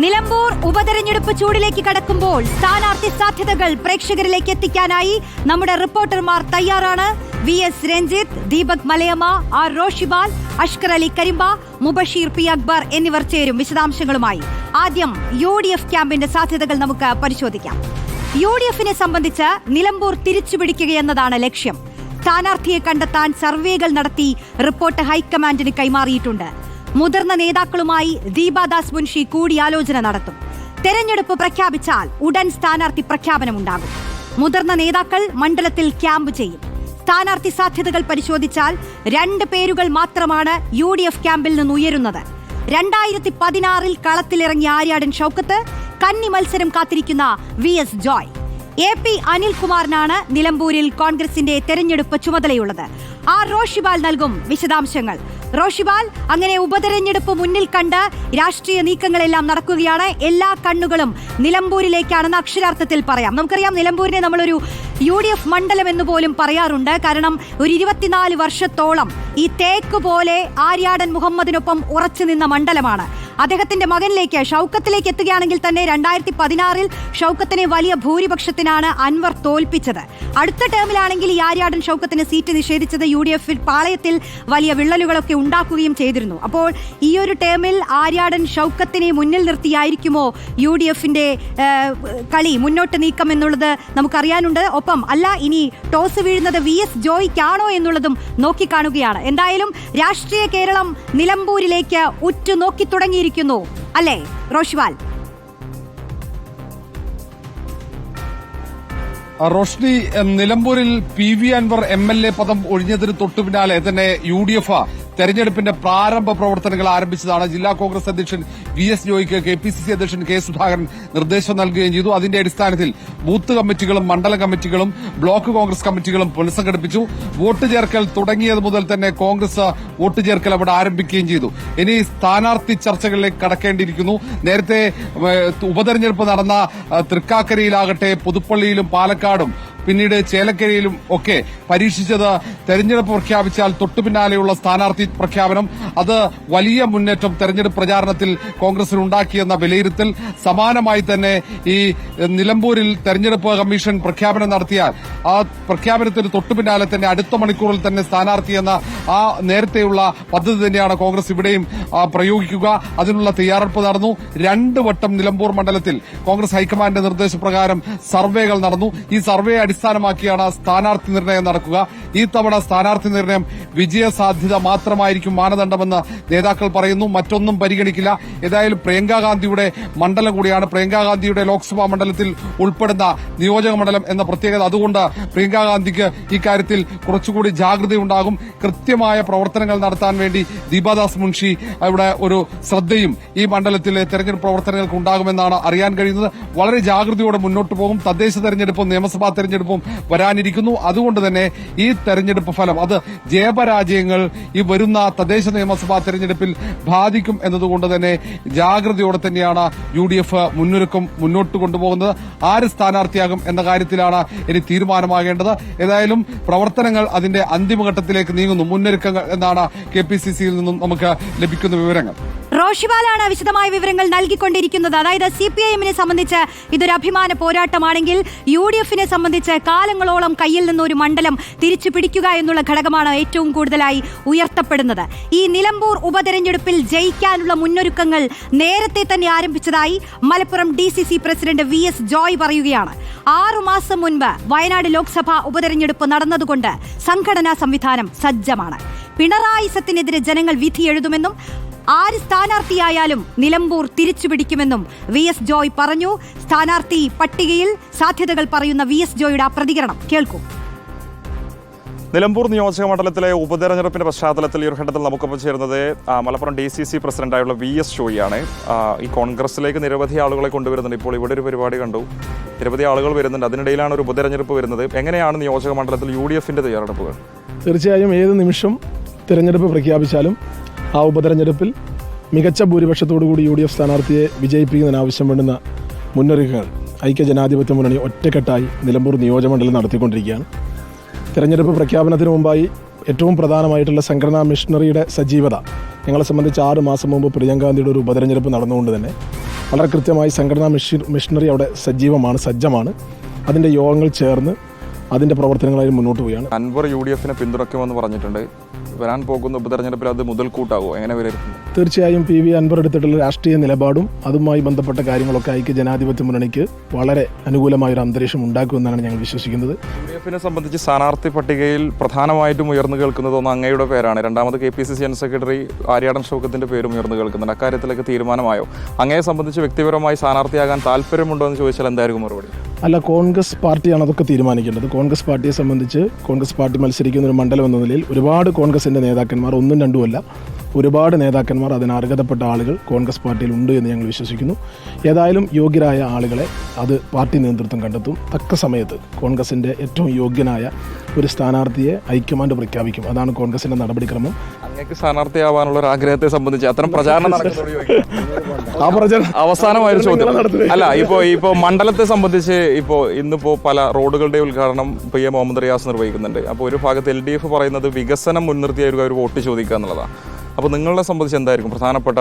നിലമ്പൂർ ഉപതെരഞ്ഞെടുപ്പ് ചൂടിലേക്ക് കടക്കുമ്പോൾ സ്ഥാനാർത്ഥി സാധ്യതകൾ പ്രേക്ഷകരിലേക്ക് എത്തിക്കാനായി നമ്മുടെ റിപ്പോർട്ടർമാർ തയ്യാറാണ്. V S Ranjith Deepak Malayamma R Roshibal Ashkar Ali Karimba Mubasheer P Akbar എന്നിവർ ചേരും വിശദാംശങ്ങളുമായി. ആദ്യം യു ഡി എഫ് ക്യാമ്പിന്റെ സാധ്യതകൾ നമുക്ക് പരിശോധിക്കാം. യു ഡി എഫിനെ സംബന്ധിച്ച് നിലമ്പൂർ തിരിച്ചുപിടിക്കുകയെന്നതാണ് ലക്ഷ്യം. സ്ഥാനാർത്ഥിയെ കണ്ടെത്താൻ സർവേകൾ നടത്തി റിപ്പോർട്ട് ഹൈക്കമാൻഡിന് കൈമാറിയിട്ടുണ്ട്. മുതിർന്ന നേതാക്കളുമായി ദീപാദാസ് മുൻഷി കൂടിയാലോചന നടത്തും. തെരഞ്ഞെടുപ്പ് പ്രഖ്യാപിച്ചാൽ ഉടൻ സ്ഥാനാർത്ഥി പ്രഖ്യാപനമുണ്ടാകും. മുതിർന്ന നേതാക്കൾ മണ്ഡലത്തിൽ ക്യാമ്പ് ചെയ്യും. സ്ഥാനാർത്ഥി സാധ്യതകൾ പരിശോധിച്ചാൽ രണ്ട് പേരുകൾ മാത്രമാണ് യു ഡി എഫ് ക്യാമ്പിൽ നിന്ന് ഉയരുന്നത് രണ്ടായിരത്തി പതിനാറിൽ കളത്തിലിറങ്ങിയ ആര്യാടൻ ഷൗക്കത്ത് കന്നി മത്സരം കാത്തിരിക്കുന്ന V S Joy. A P അനിൽകുമാറിനാണ് നിലമ്പൂരിൽ കോൺഗ്രസിന്റെ തെരഞ്ഞെടുപ്പ് ചുമതലയുള്ളത്. ആർ റോഷിബാൽ നൽകും വിശദാംശങ്ങൾ. റോഷിബാൽ അങ്ങനെ ഉപതെരഞ്ഞെടുപ്പ് മുന്നിൽ കണ്ട് രാഷ്ട്രീയ നീക്കങ്ങളെല്ലാം നടക്കുകയാണ്. എല്ലാ കണ്ണുകളും നിലമ്പൂരിലേക്കാണെന്ന് അക്ഷരാർത്ഥത്തിൽ പറയാം. നമുക്കറിയാം നിലമ്പൂരിനെ നമ്മളൊരു യു ഡി എഫ് മണ്ഡലം എന്ന് പോലും പറയാറുണ്ട്. കാരണം ഒരു ഇരുപത്തിനാല് വർഷത്തോളം ഈ തേക്ക് പോലെ ആര്യാടൻ മുഹമ്മദിനൊപ്പം ഉറച്ചു നിന്ന മണ്ഡലമാണ്. അദ്ദേഹത്തിന്റെ മകനിലേക്ക് ഷൗക്കത്തിലേക്ക് എത്തുകയാണെങ്കിൽ തന്നെ രണ്ടായിരത്തി പതിനാറിൽ ഷൗക്കത്തിനെ വലിയ ഭൂരിപക്ഷത്തിനാണ് അൻവർ തോൽപ്പിച്ചത്. അടുത്ത ടേമിലാണെങ്കിൽ ഈ ആര്യാടൻ ഷൗക്കത്തിന് സീറ്റ് നിഷേധിച്ചത് യു ഡി എഫിൽ പാളയത്തിൽ വലിയ വിള്ളലുകളൊക്കെ ഉണ്ടാക്കുകയും ചെയ്തിരുന്നു. അപ്പോൾ ഈ ഒരു ടേമിൽ ആര്യാടൻ ഷൗക്കത്തിനെ മുന്നിൽ നിർത്തിയായിരിക്കുമോ യു ഡി എഫിന്റെ കളി മുന്നോട്ട് നീക്കം എന്നുള്ളത് നമുക്കറിയാനുണ്ട്. ഒപ്പം അല്ല ഇനി ടോസ് വീഴുന്നത് വി എസ് ജോയിക്കാണോ എന്നുള്ളതും നോക്കിക്കാണുകയാണ്. എന്തായാലും രാഷ്ട്രീയ കേരളം നിലമ്പൂരിലേക്ക് ഉറ്റു നോക്കി തുടങ്ങിയിരിക്കുന്നു അല്ലേ റോഷ്വാൽ? റോഷ്നി നിലമ്പൂരിൽ P V Anvar M L A പദം ഒഴിഞ്ഞതിന് തൊട്ടുപിന്നാലെ തന്നെ യു ഡി എഫ് തെരഞ്ഞെടുപ്പിന്റെ പ്രാരംഭ പ്രവർത്തനങ്ങൾ ആരംഭിച്ചതാണ് ജില്ലാ കോൺഗ്രസ് അധ്യക്ഷൻ വി എസ് ജോയിക്ക് കെ പി സി സി അധ്യക്ഷൻ കെ സുധാകരൻ നിർദ്ദേശം നൽകുകയും ചെയ്തു. അതിന്റെ അടിസ്ഥാനത്തിൽ ബൂത്ത് കമ്മിറ്റികളും മണ്ഡല കമ്മിറ്റികളും ബ്ലോക്ക് കോൺഗ്രസ് കമ്മിറ്റികളും പുനഃസംഘടിപ്പിച്ചു. വോട്ട് ചേർക്കൽ തുടങ്ങിയത് മുതൽ തന്നെ കോൺഗ്രസ് വോട്ട് ചേർക്കൽ അവിടെ ആരംഭിക്കുകയും ചെയ്തു. ഇനി സ്ഥാനാർത്ഥി ചർച്ചകളിലേക്ക് കടക്കേണ്ടിയിരിക്കുന്നു. നേരത്തെ ഉപതെരഞ്ഞെടുപ്പ് നടന്ന തൃക്കാക്കരയിലാകട്ടെ പുതുപ്പള്ളിയിലും പാലക്കാടും പിന്നീട് ചേലക്കരയിലും ഒക്കെ പരീക്ഷിച്ചത് തെരഞ്ഞെടുപ്പ് പ്രഖ്യാപിച്ചാൽ തൊട്ടുപിന്നാലെയുള്ള സ്ഥാനാർത്ഥി പ്രഖ്യാപനം. അത് വലിയ മുന്നേറ്റം തെരഞ്ഞെടുപ്പ് പ്രചാരണത്തിൽ കോൺഗ്രസിന് ഉണ്ടാക്കിയെന്ന വിലയിരുത്തൽ. സമാനമായി തന്നെ ഈ നിലമ്പൂരിൽ തെരഞ്ഞെടുപ്പ് കമ്മീഷൻ പ്രഖ്യാപനം നടത്തിയാൽ ആ പ്രഖ്യാപനത്തിന് തൊട്ടുപിന്നാലെ തന്നെ അടുത്ത മണിക്കൂറിൽ തന്നെ സ്ഥാനാർത്ഥി എന്ന ആ നേരത്തെയുള്ള പദ്ധതി തന്നെയാണ് കോൺഗ്രസ് ഇവിടെയും പ്രയോഗിക്കുക. അതിനുള്ള തയ്യാറെടുപ്പ് നടന്നു. രണ്ട് വട്ടം നിലമ്പൂർ മണ്ഡലത്തിൽ കോൺഗ്രസ് ഹൈക്കമാൻഡിന്റെ നിർദ്ദേശപ്രകാരം സർവേകൾ നടന്നു. ഈ സർവേ അടിസ്ഥാനമാക്കിയാണ് സ്ഥാനാർത്ഥി നിർണയം നടക്കുക. ഈ തവണ സ്ഥാനാർത്ഥി നിർണയം വിജയസാധ്യത മാത്രമായിരിക്കും മാനദണ്ഡമെന്ന് നേതാക്കൾ പറയുന്നു. മറ്റൊന്നും പരിഗണിക്കില്ല. ഏതായാലും പ്രിയങ്കാ ഗാന്ധിയുടെ മണ്ഡലം കൂടിയാണ്. പ്രിയങ്കാ ഗാന്ധിയുടെ ലോക്സഭാ മണ്ഡലത്തിൽ ഉൾപ്പെടുന്ന നിയോജക മണ്ഡലം എന്ന പ്രത്യേകത. അതുകൊണ്ട് പ്രിയങ്കാ ഗാന്ധിക്ക് ഇക്കാര്യത്തിൽ കുറച്ചുകൂടി ജാഗ്രതയുണ്ടാകും. കൃത്യമായ പ്രവർത്തനങ്ങൾ നടത്താൻ വേണ്ടി ദീപാദാസ് മുൻഷി ഇവിടെ ഒരു ശ്രദ്ധയും ഈ മണ്ഡലത്തിലെ തെരഞ്ഞെടുപ്പ് പ്രവർത്തനങ്ങൾക്ക് ഉണ്ടാകുമെന്നാണ് അറിയാൻ കഴിയുന്നത്. വളരെ ജാഗ്രതയോടെ മുന്നോട്ട് പോകും. തദ്ദേശ തെരഞ്ഞെടുപ്പും നിയമസഭാ തെരഞ്ഞെടുപ്പും വരാനിരിക്കുന്നു. അതുകൊണ്ട് തന്നെ ഈ തെരഞ്ഞെടുപ്പ് ഫലം അത് ജയപരാജയങ്ങൾ ഈ വരുന്ന തദ്ദേശ നിയമസഭാ തെരഞ്ഞെടുപ്പിൽ ബാധിക്കും എന്നതുകൊണ്ട് തന്നെ ജാഗ്രതയോടെ തന്നെയാണ് യു ഡി എഫ് മുന്നൊരുക്കം മുന്നോട്ട് കൊണ്ടുപോകുന്നത്. ആര് സ്ഥാനാർത്ഥിയാകും എന്ന കാര്യത്തിലാണ് ഇനി തീരുമാനമാകേണ്ടത്. ഏതായാലും പ്രവർത്തനങ്ങൾ അതിന്റെ അന്തിമഘട്ടത്തിലേക്ക് നീങ്ങുന്നു. മുന്നൊരുക്കങ്ങൾ എന്നാണ് കെ പി സി സിയിൽ നിന്നും നമുക്ക് ലഭിക്കുന്ന വിവരങ്ങൾ. റോഷിബാലാണ് വിശദമായ വിവരങ്ങൾ നൽകിക്കൊണ്ടിരിക്കുന്നത്. അതായത് സി പി ഐ എമ്മിനെ സംബന്ധിച്ച് ഇതൊരു അഭിമാന പോരാട്ടമാണെങ്കിൽ യു ഡി എഫിനെ സംബന്ധിച്ച് കാലങ്ങളോളം കയ്യിൽ നിന്ന് ഒരു മണ്ഡലം തിരിച്ചു പിടിക്കുക എന്നുള്ള ഘടകമാണ് ഏറ്റവും കൂടുതലായി ഉയർത്തപ്പെടുന്നത്. ഈ നിലമ്പൂർ ഉപതെരഞ്ഞെടുപ്പിൽ ജയിക്കാനുള്ള മുന്നൊരുക്കങ്ങൾ നേരത്തെ തന്നെ ആരംഭിച്ചതായി Malappuram D C C president V S Joy പറയുകയാണ്. ആറുമാസം മുൻപ് വയനാട് ലോക്സഭാ ഉപതെരഞ്ഞെടുപ്പ് നടന്നതുകൊണ്ട് സംഘടനാ സംവിധാനം സജ്ജമാണ്. പിണറായി സത്തിനെതിരെ ജനങ്ങൾ വിധി എഴുതുമെന്നും ആര് സ്ഥാനാർത്ഥിയായാലും നിലമ്പൂർ തിരിച്ചുപിടിക്കുമെന്നും വി എസ് ജോയ് പറഞ്ഞു. സ്ഥാനാർത്ഥി പട്ടികയിൽ സാധ്യതകൾ പറയുന്ന വി എസ് ജോയുടെ ആ പ്രതികരണം കേൾക്കൂ. നിലമ്പൂർ നിയോജക മണ്ഡലത്തിലെ ഉപതെരഞ്ഞെടുപ്പിന്റെ പശ്ചാത്തലത്തിൽ ഈ ഒരു ഘട്ടത്തിൽ നമുക്കൊപ്പം ചേരുന്നത് മലപ്പുറം ഡി സി സി പ്രസിഡന്റായുള്ള വി എസ് ഷോയിയാണ് ഈ കോൺഗ്രസിലേക്ക് നിരവധി ആളുകളെ കൊണ്ടുവരുന്നുണ്ട്. ഇപ്പോൾ ഇവിടെ ഒരു പരിപാടി കണ്ടു. നിരവധി ആളുകൾ വരുന്നുണ്ട്. അതിനിടയിലാണ് ഒരു ഉപതെരഞ്ഞെടുപ്പ് വരുന്നത്. എങ്ങനെയാണ് നിയോജക മണ്ഡലത്തിൽ യു ഡി എഫിന്റെ തയ്യാറെടുപ്പുകൾ? തീർച്ചയായും ഏത് നിമിഷം തിരഞ്ഞെടുപ്പ് പ്രഖ്യാപിച്ചാലും ആ ഉപതെരഞ്ഞെടുപ്പിൽ മികച്ച ഭൂരിപക്ഷത്തോടു കൂടി യു ഡി എഫ് സ്ഥാനാർത്ഥിയെ വിജയിപ്പിക്കുന്നതിന് ആവശ്യം വേണ്ടുന്ന മുന്നൊരുക്കങ്ങൾ. ഐക്യ ജനാധിപത്യ മുന്നണി ഒറ്റക്കെട്ടായി നിലമ്പൂർ നിയോജകമണ്ഡലം നടത്തിക്കൊണ്ടിരിക്കുകയാണ്. തെരഞ്ഞെടുപ്പ് പ്രഖ്യാപനത്തിന് മുമ്പായി ഏറ്റവും പ്രധാനമായിട്ടുള്ള സംഘടനാ മിഷണറിയുടെ സജീവത. ഞങ്ങളെ സംബന്ധിച്ച് ആറ് മാസം മുമ്പ് പ്രിയങ്കാന്തിയുടെ ഒരു ഉപതെരഞ്ഞെടുപ്പ് നടന്നുകൊണ്ട് തന്നെ വളരെ കൃത്യമായി സംഘടനാ മിഷ മിഷണറി അവിടെ സജീവമാണ് സജ്ജമാണ്. അതിന്റെ യോഗങ്ങൾ ചേർന്ന് അതിന്റെ പ്രവർത്തനങ്ങളായി മുന്നോട്ട് പോവുകയാണ്. അൻവർ യു ഡി എഫിനെ പിന്തുണയ്ക്കുമെന്ന് പറഞ്ഞിട്ടുണ്ട്. വരാൻ പോകുന്ന ഉപതെരഞ്ഞെടുപ്പിൽ അത് മുതൽക്കൂട്ടാകുമോ എങ്ങനെ വിലയിരുത്തുന്നു? തീർച്ചയായും പി വി അൻവർ എടുത്തിട്ടുള്ള രാഷ്ട്രീയ നിലപാടും അതുമായി ബന്ധപ്പെട്ട കാര്യങ്ങളൊക്കെ ഐക്യ ജനാധിപത്യ മുന്നണിക്ക് വളരെ അനുകൂലമായ ഒരു അന്തരീക്ഷം ഉണ്ടാക്കുമെന്നാണ് ഞങ്ങൾ വിശ്വസിക്കുന്നത്. യു ഡി എഫിനെ സംബന്ധിച്ച് സ്ഥാനാർത്ഥി പട്ടികയിൽ പ്രധാനമായിട്ടും ഉയർന്നു കേൾക്കുന്നത് ഒന്ന് അങ്ങയുടെ പേരാണ്. രണ്ടാമത് K P C C general secretary Aryadan ഷൗക്കത്തിന്റെ പേരും ഉയർന്നു കേൾക്കുന്നുണ്ട്. അക്കാര്യത്തിലൊക്കെ തീരുമാനമായോ? അങ്ങയെ സംബന്ധിച്ച് വ്യക്തിപരമായി സ്ഥാനാർത്ഥിയാകാൻ താല്പര്യമുണ്ടോ എന്ന് ചോദിച്ചാൽ എന്തായിരിക്കും മറുപടി? അല്ല കോൺഗ്രസ് പാർട്ടിയാണ് അതൊക്കെ തീരുമാനിക്കേണ്ടത്. കോൺഗ്രസ് പാർട്ടിയെ സംബന്ധിച്ച് കോൺഗ്രസ് പാർട്ടി മത്സരിക്കുന്ന ഒരു മണ്ഡലം എന്ന നിലയിൽ ഒരുപാട് കോൺഗ്രസിന്റെ നേതാക്കന്മാർ ഒന്നും രണ്ടുമല്ല. ഒരുപാട് നേതാക്കന്മാർ അതിന് അർഹതപ്പെട്ട ആളുകൾ കോൺഗ്രസ് പാർട്ടിയിൽ ഉണ്ട് എന്ന് ഞങ്ങൾ വിശ്വസിക്കുന്നു. ഏതായാലും യോഗ്യരായ ആളുകളെ അത് പാർട്ടി നേതൃത്വം കണ്ടെത്തും. തക്ക സമയത്ത് കോൺഗ്രസിന്റെ ഏറ്റവും യോഗ്യനായ ഒരു സ്ഥാനാർത്ഥിയെ ഹൈക്കമാൻഡ് പ്രഖ്യാപിക്കും. അതാണ് കോൺഗ്രസിന്റെ നടപടിക്രമം. അങ്ങേക്ക് സ്ഥാനാർത്ഥിയാവാനുള്ള ഒരു ആഗ്രഹത്തെ സംബന്ധിച്ച് അത്തരം പ്രചാരണം അവസാനമായ ഒരു ചോദ്യം അല്ല ഇപ്പോ ഇപ്പോ മണ്ഡലത്തെ സംബന്ധിച്ച് ഇപ്പോ ഇന്നിപ്പോ പല റോഡുകളുടെ ഉദ്ഘാടനം പി എ മുഹമ്മദ് റിയാസ് നിർവഹിക്കുന്നുണ്ട്. അപ്പോൾ ഒരു ഭാഗത്ത് എൽ ഡി എഫ് പറയുന്നത് വികസനം മുൻനിർത്തിയായിരിക്കും അവർ വോട്ട് ചോദിക്കുക എന്നുള്ളതാണ്. അപ്പോൾ നിങ്ങളെ സംബന്ധിച്ച് എന്തായിരിക്കും പ്രധാനപ്പെട്ട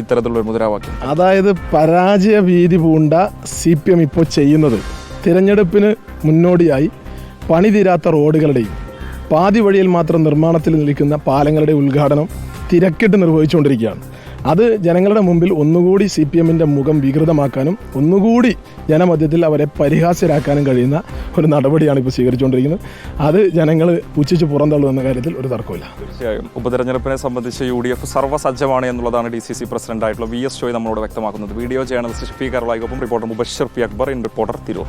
ഇത്തരത്തിലുള്ള ഒരു മുദ്രാവാക്യം? അതായത് പരാജയ ഭീതി പൂണ്ട സി പി എം ഇപ്പോൾ ചെയ്യുന്നത് തിരഞ്ഞെടുപ്പിന് മുന്നോടിയായി പണി തീരാത്ത റോഡുകളുടെയും പാതി വഴിയിൽ മാത്രം നിർമ്മാണത്തിൽ നിൽക്കുന്ന പാലങ്ങളുടെ ഉദ്ഘാടനം തിരക്കിട്ട് നിർവഹിച്ചുകൊണ്ടിരിക്കുകയാണ്. അത് ജനങ്ങളുടെ മുമ്പിൽ ഒന്നുകൂടി സി പി എമ്മിന്റെ മുഖം വികൃതമാക്കാനും ഒന്നുകൂടി ജനമധ്യത്തിൽ അവരെ പരിഹാസ്യരാക്കാനും കഴിയുന്ന ഒരു നടപടിയാണ് ഇപ്പോൾ സ്വീകരിച്ചുകൊണ്ടിരിക്കുന്നത്. അത് ജനങ്ങൾ പുച്ഛിച്ച് പുറന്തള്ളുമെന്ന കാര്യത്തിൽ ഒരു തർക്കമില്ല തീർച്ചയായും. ഉപതെരഞ്ഞെടുപ്പിനെ സംബന്ധിച്ച് യു ഡി എഫ് സർവസജ്ജമാണ് എന്നുള്ളതാണ് ഡി സി സി പ്രസിഡന്റ് ആയിട്ടുള്ള വി എസ് ചോയ് നമ്മളോട് വ്യക്തമാക്കുന്നത്. Video journalist കർലായിക്കൊപ്പം reporter Mubashar P Akbar in reporter Tirur.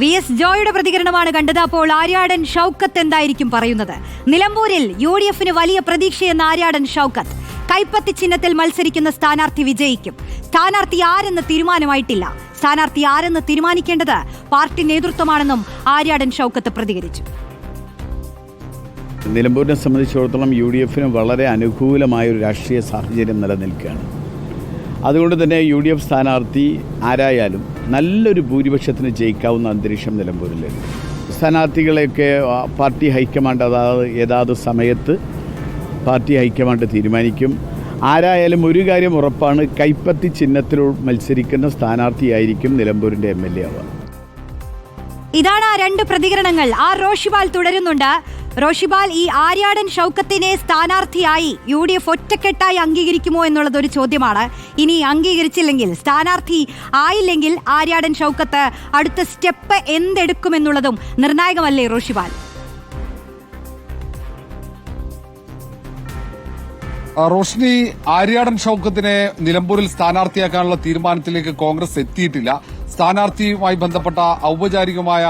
V S ജോയുടെ പ്രതികരണമാണ് കണ്ടത്. അപ്പോൾ ആര്യാടൻ ഷൗക്കത്ത് എന്തായിരിക്കും പറയുന്നത്? നിലമ്പൂരിൽ യു ഡി എഫിന് വലിയ പ്രതീക്ഷയെന്ന ആര്യാടൻ ഷൗക്കത്ത്. കൈപ്പത്തി ചിഹ്നത്തിൽ മത്സരിക്കുന്ന സ്ഥാനാർത്ഥി വിജയിക്കും. സ്ഥാനാർത്ഥി ആരെന്ന് തീരുമാനമായിട്ടില്ല. സ്ഥാനാർത്ഥി ആരെന്ന് തീരുമാനിക്കേണ്ടത് പാർട്ടി നേതൃത്വമാണെന്നും ആര്യാടൻ ഷൗക്കത്ത് പ്രതികരിച്ചു. നിലമ്പൂരിനെ സംബന്ധിച്ചിടത്തോളം യു ഡി എഫിന് വളരെ അനുകൂലമായ ഒരു രാഷ്ട്രീയ സാഹചര്യം നിലനിൽക്കുകയാണ്. അതുകൊണ്ട് തന്നെ യു ഡി എഫ് സ്ഥാനാർത്ഥി ആരായാലും നല്ലൊരു ഭൂരിപക്ഷത്തിന് ജയിക്കാവുന്ന അന്തരീക്ഷം നിലമ്പൂരിലുണ്ട് സ്ഥാനാർത്ഥികളെയൊക്കെ പാർട്ടി ഹൈക്കമാൻഡ് അതാത് ഏതാത് സമയത്ത് പാർട്ടി ഹൈക്കമാൻഡ് തീരുമാനിക്കും. ആരായാലും ഒരു കാര്യം ഉറപ്പാണ് കൈപ്പത്തി ചിഹ്നത്തിൽ മത്സരിക്കുന്ന സ്ഥാനാർത്ഥിയായിരിക്കും നിലമ്പൂരിന്റെ എം എൽ എ ആവുക. ഇതാണ് ആ രണ്ട് പ്രതികരണങ്ങൾ. ആ റോഷിബാൽ തുടരുന്നുണ്ട്. റോഷിബാൽ ഈ ആര്യാടൻ ഷൗക്കത്തിനെ സ്ഥാനാർത്ഥിയായി യു ഡി എഫ് ഒറ്റക്കെട്ടായി അംഗീകരിക്കുമോ എന്നുള്ളത് ഒരു ചോദ്യമാണ്. ഇനി അംഗീകരിച്ചില്ലെങ്കിൽ സ്ഥാനാർത്ഥി ആയില്ലെങ്കിൽ ആര്യാടൻ ഷൗക്കത്ത് അടുത്ത സ്റ്റെപ്പ് എന്തെടുക്കുമെന്നുള്ളതും നിർണായകമല്ലേ റോഷിബാൽ? റോഷ്നി ആര്യാടൻ ഷൗക്കത്തിനെ നിലമ്പൂരിൽ സ്ഥാനാർത്ഥിയാക്കാനുള്ള തീരുമാനത്തിലേക്ക് കോൺഗ്രസ് എത്തിയിട്ടില്ല. സ്ഥാനാർത്ഥിയുമായി ബന്ധപ്പെട്ട ഔപചാരികമായ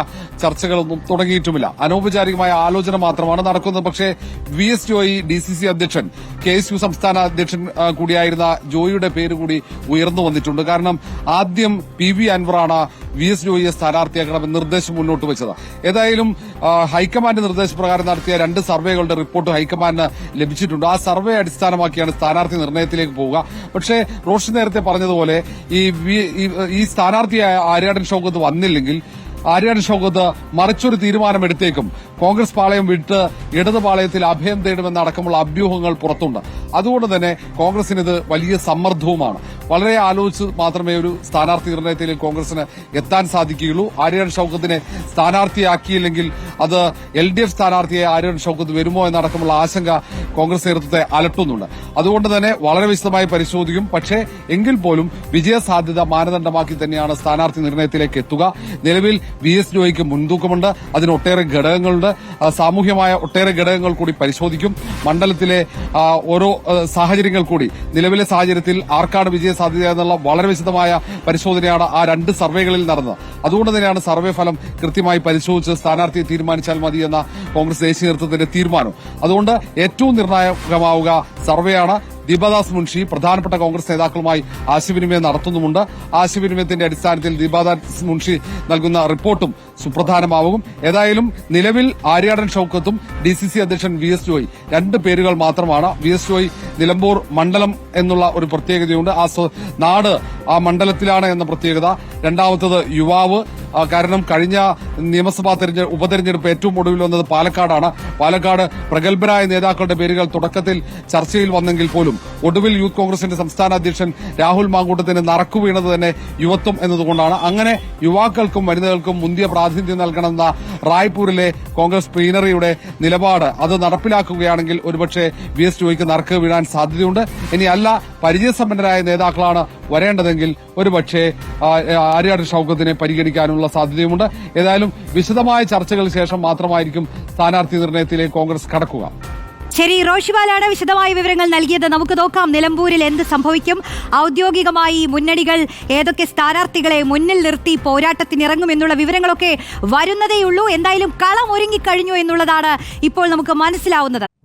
ചർച്ചകളൊന്നും തുടങ്ങിയിട്ടുമില്ല. അനൌപചാരികമായ ആലോചന മാത്രമാണ് നടക്കുന്നത്. പക്ഷേ V S Joy D C C അധ്യക്ഷൻ കെ എസ് യു സംസ്ഥാന അധ്യക്ഷൻ കൂടിയായിരുന്ന ജോയിയുടെ പേര് കൂടി ഉയർന്നു വന്നിട്ടുണ്ട്. കാരണം ആദ്യം പി വി അൻവറാണ് വി എസ് ജോയിയെ സ്ഥാനാർത്ഥിയാക്കണമെന്ന് നിർദ്ദേശം മുന്നോട്ട് വെച്ചത്. ഏതായാലും ഹൈക്കമാൻഡ് നിർദ്ദേശപ്രകാരം നടത്തിയ രണ്ട് സർവേകളുടെ റിപ്പോർട്ട് ഹൈക്കമാൻഡിന് ലഭിച്ചിട്ടുണ്ട്. ആ സർവേ അടിസ്ഥാനമാക്കിയാണ് സ്ഥാനാർത്ഥി നിർണയത്തിലേക്ക് പോവുക. പക്ഷേ റോഷൻ നേരത്തെ പറഞ്ഞതുപോലെ ഈ ഈ- ഈ സ്ഥാനാർത്ഥിയായ ആര്യാടൻ ഷൗക്കത്ത് വന്നില്ലെങ്കിൽ ആര്യാടൻ ഷൗക്കത്ത് മറിച്ചൊരു തീരുമാനമെടുത്തേക്കും. കോൺഗ്രസ് പാളയം വിട്ട് ഇടത് പാളയത്തിൽ അഭയം തേടുമെന്നടക്കമുള്ള അഭ്യൂഹങ്ങൾ പുറത്തുണ്ട്. അതുകൊണ്ട് തന്നെ കോൺഗ്രസിന് ഇത് വലിയ സമ്മർദ്ദവുമാണ്. വളരെ ആലോചിച്ച് മാത്രമേ ഒരു സ്ഥാനാർത്ഥി നിർണയത്തിൽ കോൺഗ്രസിന് എത്താൻ സാധിക്കുകയുള്ളൂ. ആര്യൻ ഷൌക്കത്തിനെ സ്ഥാനാർത്ഥിയാക്കിയില്ലെങ്കിൽ അത് എൽ ഡി എഫ് സ്ഥാനാർത്ഥിയെ ആര്യൻ ഷൌക്കത്ത് വരുമോ എന്നടക്കമുള്ള ആശങ്ക കോൺഗ്രസ് നേതൃത്വത്തെ അലട്ടുന്നുണ്ട്. അതുകൊണ്ട് തന്നെ വളരെ വിശദമായി പരിശോധിക്കും. പക്ഷേ എങ്കിൽ പോലും വിജയസാധ്യത മാനദണ്ഡമാക്കി തന്നെയാണ് സ്ഥാനാർത്ഥി നിർണയത്തിലേക്ക് എത്തുക. നിലവിൽ വി എസ് ജോയിക്ക് മുൻതൂക്കമുണ്ട്. അതിന് ഒട്ടേറെ ഘടകങ്ങളുണ്ട്. ആ, സാമൂഹ്യമായ ഒട്ടേറെ ഘടകങ്ങൾ കൂടി പരിശോധിക്കും. മണ്ഡലത്തിലെ ഓരോ സാഹചര്യങ്ങൾ കൂടി നിലവിലെ സാഹചര്യത്തിൽ ആർക്കാണ് വിജയ സാധ്യത എന്നുള്ള വളരെ വിശദമായ പരിശോധനയാണ് ആ രണ്ട് സർവേകളിൽ നടന്നത്. അതുകൊണ്ട് തന്നെയാണ് സർവേ ഫലം കൃത്യമായി പരിശോധിച്ച് സ്ഥാനാർത്ഥിയെ തീരുമാനിച്ചാൽ മതി എന്ന കോൺഗ്രസ് ദേശീയ നേതൃത്വത്തിന്റെ തീരുമാനം. അതുകൊണ്ട് ഏറ്റവും നിർണായകമാവുക സർവേയാണ് ദീപാദാസ് മുൻഷി പ്രധാനപ്പെട്ട കോൺഗ്രസ് നേതാക്കളുമായി ആശയവിനിമയം നടത്തുന്നുമുണ്ട്. ആശയവിനിമയത്തിന്റെ അടിസ്ഥാനത്തിൽ ദീപാദാസ് മുൻഷി നൽകുന്ന റിപ്പോർട്ടും സുപ്രധാനമാവും. ഏതായാലും നിലവിൽ ആര്യാടൻ ഷൌക്കത്തും ഡി സി സി അധ്യക്ഷൻ വി എസ് ജോയ് രണ്ട് പേരുകൾ മാത്രമാണ്. വി എസ് ജോയ് നിലമ്പൂർ മണ്ഡലം എന്നുള്ള ഒരു പ്രത്യേകതയുണ്ട്. ആ നാട് ആ മണ്ഡലത്തിലാണ് എന്ന പ്രത്യേകത. രണ്ടാമത്തത് യുവാവ്. കാരണം കഴിഞ്ഞ നിയമസഭാ തെരഞ്ഞെടുപ്പ് ഉപതെരഞ്ഞെടുപ്പ് ഏറ്റവും ഒടുവിൽ വന്നത് പാലക്കാടാണ്. പാലക്കാട് പ്രഗത്ഭരായ നേതാക്കളുടെ പേരുകൾ തുടക്കത്തിൽ ചർച്ചയിൽ വന്നെങ്കിൽ പോലും ഒടുവിൽ യൂത്ത് കോൺഗ്രസിന്റെ സംസ്ഥാന അധ്യക്ഷൻ രാഹുൽ മാങ്കൂട്ടത്തിന് നറക്കു വീണത് തന്നെ യുവത്വം എന്നതുകൊണ്ടാണ്. അങ്ങനെ യുവാക്കൾക്കും വനിതകൾക്കും മുന്തിയ പ്രാതിനിധ്യം നൽകണമെന്ന റായ്പൂരിലെ കോൺഗ്രസ് പ്ലീനറിയുടെ നിലപാട് അത് നടപ്പിലാക്കുകയാണെങ്കിൽ ഒരുപക്ഷെ വി എസ് ജോയിക്ക് നറുക്ക് വീഴാൻ സാധ്യതയുണ്ട്. ഇനിയല്ല പരിചയസമ്പന്നരായ നേതാക്കളാണ് വരേണ്ടതെങ്കിൽ ഒരുപക്ഷെ പക്ഷേ ആര്യാട് ഷൌക്കത്തിനെ പരിഗണിക്കാനുള്ള സാധ്യതയുമുണ്ട്. ഏതായാലും വിശദമായ ചർച്ചകൾ ശേഷം മാത്രമായിരിക്കും സ്ഥാനാർത്ഥി നിർണയത്തിലേക്ക് കോൺഗ്രസ് കടക്കുക. ശരി റോഷിബാലാണ് വിശദമായ വിവരങ്ങൾ നൽകിയത്. നമുക്ക് നോക്കാം നിലമ്പൂരിൽ എന്ത് സംഭവിക്കും. ഔദ്യോഗികമായി മുന്നണികൾ ഏതൊക്കെ സ്ഥാനാർത്ഥികളെ മുന്നിൽ നിർത്തി പോരാട്ടത്തിനിറങ്ങുമെന്നുള്ള വിവരങ്ങളൊക്കെ വരുന്നതേയുള്ളൂ. എന്തായാലും കളം ഒരുങ്ങിക്കഴിഞ്ഞു എന്നുള്ളതാണ് ഇപ്പോൾ നമുക്ക് മനസ്സിലാവുന്നത്.